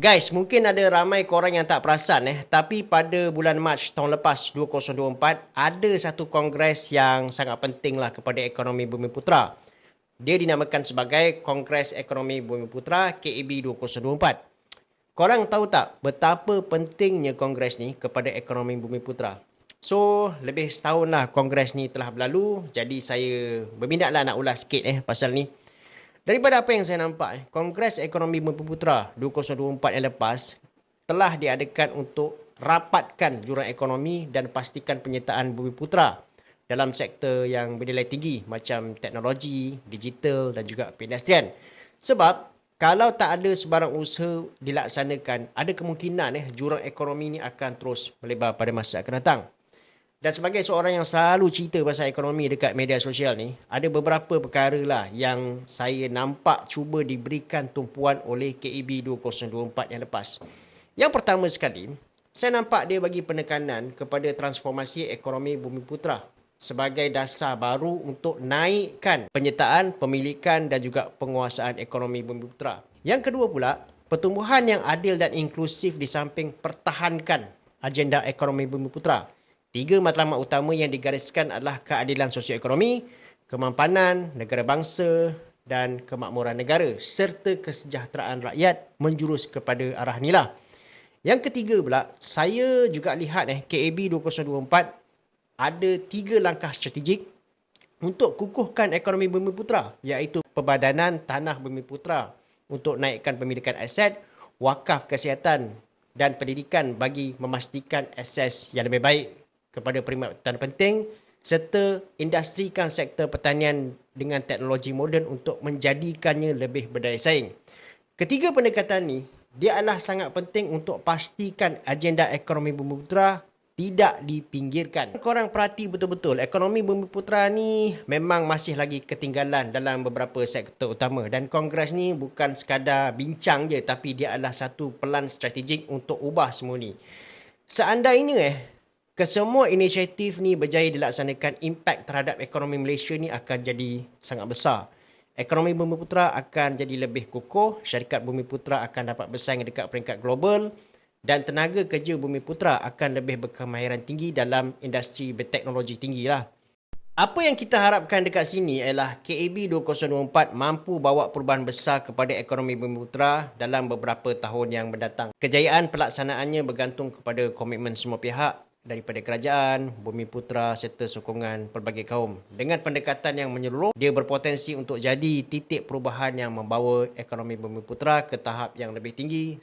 Guys, mungkin ada ramai korang yang tak perasan eh, tapi pada bulan Mac tahun lepas 2024 ada satu kongres yang sangat penting lah kepada ekonomi Bumi Putra. Dia dinamakan sebagai Kongres Ekonomi Bumi Putra KEB 2024. Korang tahu tak betapa pentingnya kongres ni kepada ekonomi Bumi Putra? So, lebih setahun lah kongres ni telah berlalu, jadi saya berminat lah nak ulas sikit eh pasal ni. Daripada apa yang saya nampak, eh, Kongres Ekonomi Bumi Putra 2024 yang lepas telah diadakan untuk rapatkan jurang ekonomi dan pastikan penyertaan Bumi Putra dalam sektor yang bernilai tinggi macam teknologi, digital dan juga perindustrian. Sebab kalau tak ada sebarang usaha dilaksanakan, ada kemungkinan eh jurang ekonomi ini akan terus melebar pada masa akan datang. Dan sebagai seorang yang selalu cerita pasal ekonomi dekat media sosial ni, ada beberapa perkara lah yang saya nampak cuba diberikan tumpuan oleh KEB 2024 yang lepas. Yang pertama sekali, saya nampak dia bagi penekanan kepada transformasi ekonomi Bumi Putra sebagai dasar baru untuk naikkan penyertaan, pemilikan dan juga penguasaan ekonomi Bumi Putra. Yang kedua pula, pertumbuhan yang adil dan inklusif di samping pertahankan agenda ekonomi Bumi Putra. Tiga matlamat utama yang digariskan adalah keadilan sosioekonomi, kemampanan negara bangsa dan kemakmuran negara serta kesejahteraan rakyat menjurus kepada arah inilah. Yang ketiga pula, saya juga lihat eh KAB 2024 ada tiga langkah strategik untuk kukuhkan ekonomi Bumi Putra iaitu Pembadanan Tanah Bumi Putra untuk naikkan pemilikan aset, wakaf kesihatan dan pendidikan bagi memastikan akses yang lebih baik kepada perkhidmatan penting serta industrikan sektor pertanian dengan teknologi moden untuk menjadikannya lebih berdaya saing. Ketiga pendekatan ni dia adalah sangat penting untuk pastikan agenda ekonomi Bumi Putra tidak dipinggirkan. Korang perhati betul-betul ekonomi Bumi Putra ni memang masih lagi ketinggalan dalam beberapa sektor utama dan kongres ni bukan sekadar bincang je tapi dia adalah satu pelan strategik untuk ubah semua ni. Seandainya eh kesemua inisiatif ni berjaya dilaksanakan, impak terhadap ekonomi Malaysia ni akan jadi sangat besar. Ekonomi Bumi Putra akan jadi lebih kukuh, syarikat Bumi Putra akan dapat bersaing dekat peringkat global dan tenaga kerja Bumi Putra akan lebih berkemahiran tinggi dalam industri berteknologi tinggi lah. Apa yang kita harapkan dekat sini ialah KAB 2024 mampu bawa perubahan besar kepada ekonomi Bumi Putra dalam beberapa tahun yang mendatang. Kejayaan pelaksanaannya bergantung kepada komitmen semua pihak daripada kerajaan, bumi putra serta sokongan pelbagai kaum. Dengan pendekatan yang menyeluruh, dia berpotensi untuk jadi titik perubahan yang membawa ekonomi bumi putra ke tahap yang lebih tinggi.